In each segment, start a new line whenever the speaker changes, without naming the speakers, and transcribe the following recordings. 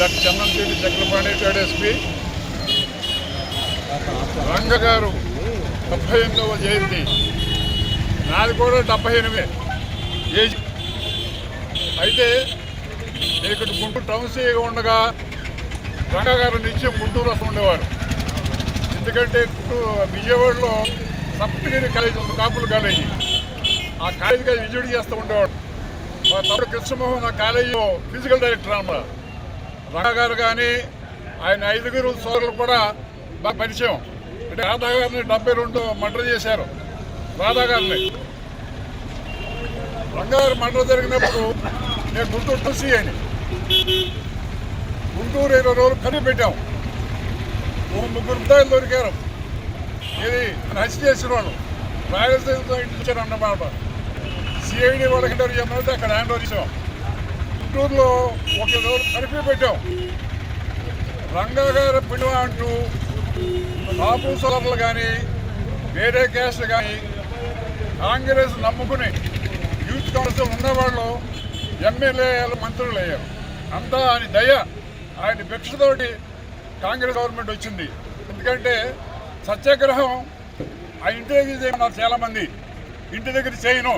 Doctor Chandramshetty Chakrapani third S P. రంగగారు డెబ్బై ఎనిమిదవ జయంతి. నాది కూడా డెబ్బై ఎనిమిది. ఏజ్. అయితే ఇక్కడ గుంటూరు టౌన్సీగా ఉండగా రంగగారు నిత్యం గుంటూరు వస్తూ ఉండేవారు. ఎందుకంటే విజయవాడలో సప్తగిరి కాలేజ్ ఉంది కాపుల కాలేజీ. ఆ కాలేజీగా విజిట్ చేస్తూ ఉండేవాడు. మా తమ్ముడు కృష్ణమోహన్ ఆ కాలేజీలో ఫిజికల్ డైరెక్టర్ అన్నమాట. రంగా గారు కానీ ఆయన ఐదుగురు సోదరులు కూడా బాగా పరిచయం. అంటే రాధా గారిని డెబ్బై రెండు మర్డర్ చేశారు. రాధా గారిని. రంగారు మర్డర్ జరిగినప్పుడు నేను గుంటూరు టుసి అని. గుంటూరు ఇరవై రోజులు కలిపి పెట్టాం. ముగ్గురు ముద్దాయిలు దొరికారు. ఇది హత్య చేసిన వాళ్ళు. రాయలసీమతో ఇంటించారు అన్నమాట సిఐడి వాళ్ళకి అక్కడ హ్యాండ్ ఓవర్ ఇచ్చాం. గుంటూరులో ఒక రోజు కలిపి పెట్టాం. రంగా గారి పిలువ అంటూ బాబు సోదరులు కానీ వేరే క్యాస్ట్ కానీ కాంగ్రెస్ నమ్ముకుని యూత్ కాంగ్రెస్ ఉన్నవాళ్ళు ఎమ్మెల్యేలు మంత్రులు అయ్యారు. అంతా ఆయన దయ ఆయన భిక్షతోటి కాంగ్రెస్ గవర్నమెంట్ వచ్చింది. ఎందుకంటే సత్యాగ్రహం ఆ ఇంటి దగ్గర చేయమన్నారు చాలామంది. ఇంటి దగ్గర చేయను.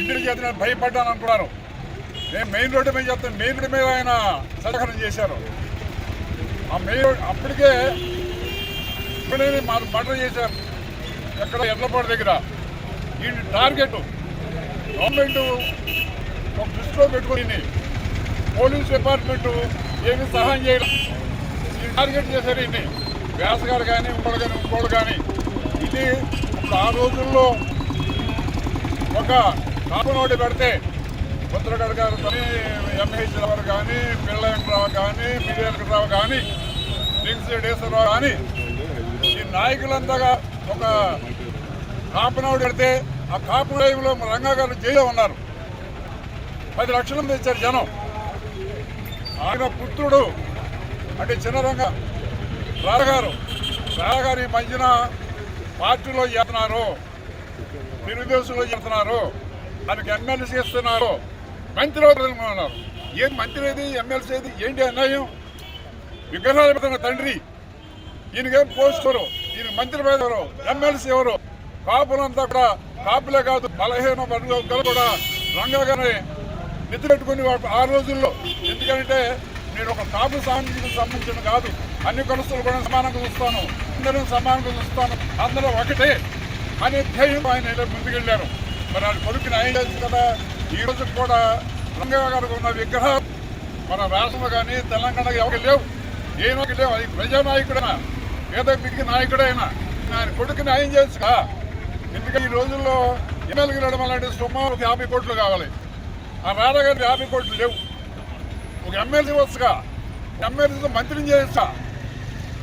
ఇంటి దగ్గర భయపడ్డాను అనుకున్నారు. నేను మెయిన్ రోడ్డు మీద చెప్తాను. మెయిన్ రోడ్డు మీద ఆయన సత్యాగ్రహం చేశారు. ఆ మెయిన్ రోడ్ అప్పటికే ఇప్పుడే మాకు మర్డర్ చేశారు. ఎక్కడ? ఎడ్లపాడు దగ్గర. ఈ టార్గెట్. గవర్నమెంట్ ఒక దృష్టిలో పెట్టుకుని పోలీస్ డిపార్ట్మెంట్ ఏమి సహాయం చేయడం. ఈ టార్గెట్ చేశారు ఇన్ని వేసగాడు గారు కానీ ఇంకోళ్ళు కానీ ఇంకోళ్ళు కానీ. ఇది ఆ రోజుల్లో ఒక కాపునోటి పెడితే ముద్రగడ్ గారు కానీ ఎంహెచ్ రావు కానీ పిల్ల వెంకటరావు కానీ మిడి వెంకటరావు కానీ లింక్స్ డేశ్వరరావు కానీ ఈ నాయకులంతగా ఒక కాపునాడు పెడితే ఆ కాపు టైంలో రంగా గారు జైల్లో ఉన్నారు. పది లక్షల మంది ఇచ్చారు జనం. ఆయన పుత్రుడు అంటే చిన్న రంగ రాగారు రాగారు ఈ మధ్యన పార్టీలో చేస్తున్నారు తెలుగుదేశంలో చేస్తున్నారు దానికి ఎమ్మెల్సీ ఇస్తున్నారు మంత్రి ఉన్నారు. ఏం మంత్రి ఏది ఎమ్మెల్సీ ఏది ఏంటి అన్యాయం విగ్రహాలు పెడుతున్న తండ్రి ఈయనకేం పోస్టరు ఈయన మంత్రి ఎవరు? ఎమ్మెల్సీ ఎవరు? కాపులంతా కూడా కాపులే కాదు బలహీన వర్గాలు కూడా రంగగానే నిద్ర పెట్టుకుని ఆ రోజుల్లో. ఎందుకంటే నేను ఒక కాపు సాంఘిక సంబంధించిన కాదు అన్ని కులస్తులు కూడా సమానంగా చూస్తాను. అందరూ సమానంగా చూస్తాను. అందరూ ఒకటే అనే ధ్యేయం ఆయన ఇలా ముందుకెళ్ళారు. మరి ఆయన కొడుకు న్యాయం చేసి కదా ఈరోజు కూడా రంగయ్య గారికి ఉన్న విగ్రహం మన రాష్ట్రంలో కానీ తెలంగాణ ఎవరికి లేవు. ఏ నాయకుడు లేవు. అది ప్రజానాయకుడైనా ఏదో మిగిలిన నాయకుడైనా ఆయన కొడుకు న్యాయం చేసుగా ఎందుకంటే ఈ రోజుల్లో ఎమ్మెల్యే గెలవడం అలాంటి సుమారు ఒక యాభై కోట్లు కావాలి. ఆ రాధాగారి యాభై కోట్లు లేవు. ఒక ఎమ్మెల్సీ వచ్చుగా ఎమ్మెల్సీతో మంత్రిని చేయొచ్చా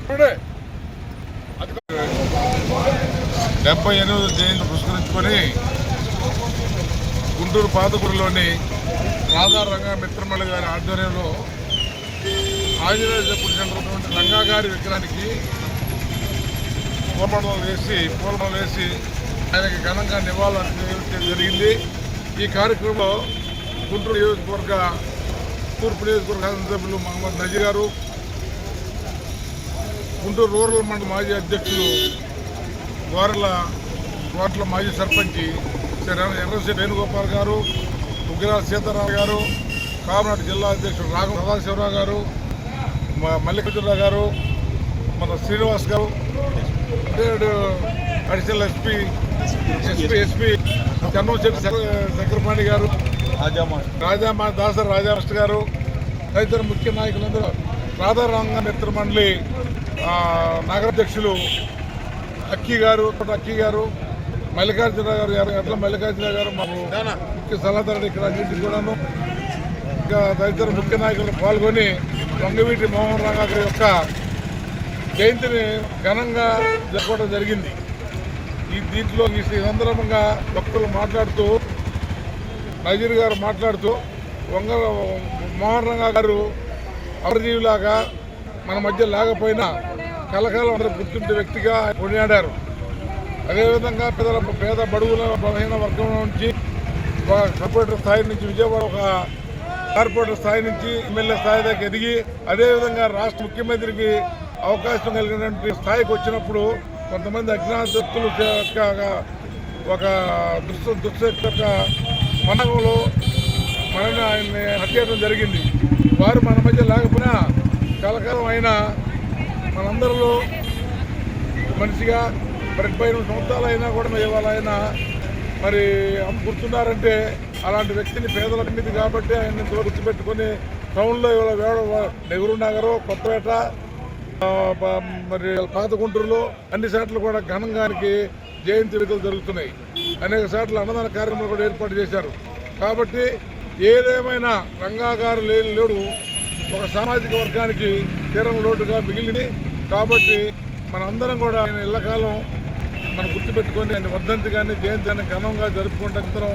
ఇప్పుడే అది
డెబ్బై ఎనిమిది జయంతి పురస్కరించుకొని గుంటూరు పాతకూరులోని రాధా రంగా మిత్రమల్లి గారి ఆధ్వర్యంలో ఆంజనేయ చెప్పుడు చెందినటువంటి రంగా గారి విగ్రహానికి పూలపడం వేసి పూలపడం వేసి ఆయనకి ఘనంగా నివాళులు జరిగింది. ఈ కార్యక్రమంలో గుంటూరు నియోజకవర్గ తూర్పు నియోజకవర్గ సభ్యులు మహమ్మద్ నజీ గారు గుంటూరు రూరల్ మండల మాజీ అధ్యక్షులు గోరల గోట్ల మాజీ సర్పంచి ఎర్రశ్రీ వేణుగోపాల్ గారు ఉగ్రా సీతారాం గారు కామనాడు జిల్లా అధ్యక్షుడు రాఘవ సదాశివరావు గారు మ- మల్లికార్జునరావు గారు మన శ్రీనివాస్ గారు additional S P S P S P Chandrashetty Chakrapani గారు రాజామా దాసరి రాజారాష్ట్ర గారు తదితర ముఖ్య నాయకులందరూ రాధారంగ మిత్ర మండలి ఆ, నగరాధ్యక్షులు అక్కీ గారు అక్కీ గారు మల్లికార్జున గారు ఎట్ల మల్లికార్జున గారు మాకు ముఖ్య సలహాదారుడు ఇక్కడ అన్నింటికి కూడాను. ఇంకా తదితర ముఖ్య నాయకులు పాల్గొని వంగవీటి మోహన్ రావు గారి యొక్క జయంతిని ఘనంగా జరపడం జరిగింది. ఈ దీంట్లో ఈ సందర్భంగా భక్తులు మాట్లాడుతూ నజీర్ గారు మాట్లాడుతూ వంగ మోహన్ రంగా గారు అమరజీవిలాగా మన మధ్య లేకపోయినా కలకాలం అందరూ గుర్తుండే వ్యక్తిగా కొనియాడారు. అదేవిధంగా పేదల పేద బడుగుల బలహీన వర్గం నుంచి ఒక కార్పొరేటర్ స్థాయి నుంచి విజయవాడ ఒక కార్పొరేటర్ స్థాయి నుంచి ఎమ్మెల్యే స్థాయి దాకా ఎదిగి అదేవిధంగా రాష్ట్ర ముఖ్యమంత్రికి అవకాశం కలిగినటువంటి స్థాయికి వచ్చినప్పుడు కొంతమంది అజ్ఞాత వ్యక్తులు ఒక దుస్త దుస్త యొక్క మనగంలో మనని ఆయన్ని హత్య జరిగింది. వారు మన మధ్య లేకపోయినా కలకాలం అయినా మనందరిలో మనిషిగా మరి డెబ్బై రెండు సంవత్సరాలు అయినా కూడా మరి ఇవాళ ఆయన మరి అమ్మ గుర్తున్నారంటే అలాంటి వ్యక్తిని పేదల మీద కాబట్టి ఆయన గుర్తుపెట్టుకొని టౌన్లో ఇవాళ వేడ నెహ్రూ నగరు కొత్తపేట మరి పాత గుంటూరులో అన్ని చోట్ల కూడా ఘనంగానికి జయంతి వేడుకలు జరుగుతున్నాయి. అనేక చోట్ల అన్నదాన కార్యక్రమాలు కూడా ఏర్పాటు చేశారు. కాబట్టి ఏదేమైనా రంగాగారు లేని లేడు. ఒక సామాజిక వర్గానికి తీరం లోటుగా మిగిలింది. కాబట్టి మనందరం కూడా ఆయన ఇళ్ళకాలం మనం గుర్తుపెట్టుకొని ఆయన వర్ధంతి కానీ జయంతి కానీ ఘనంగా జరుపుకుంటే అందరం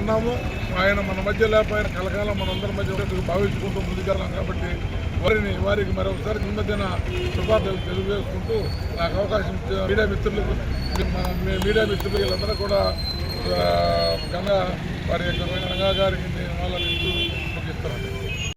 ఉన్నాము. ఆయన మన మధ్య లేకపోయిన కలకాలం మనందరి మధ్య భావించుకుంటూ ముందుకెళ్ళాం కాబట్టి వారిని వారికి మరొకసారి జన్మదిన శుభార్థులు తెలియజేసుకుంటూ నాకు అవకాశం మీడియా మిత్రులకు మీడియా మిత్రులు వీళ్ళందరూ కూడా గంగా వారి యొక్క గంగా గారికి వాళ్ళని ముగిస్తున్నాను.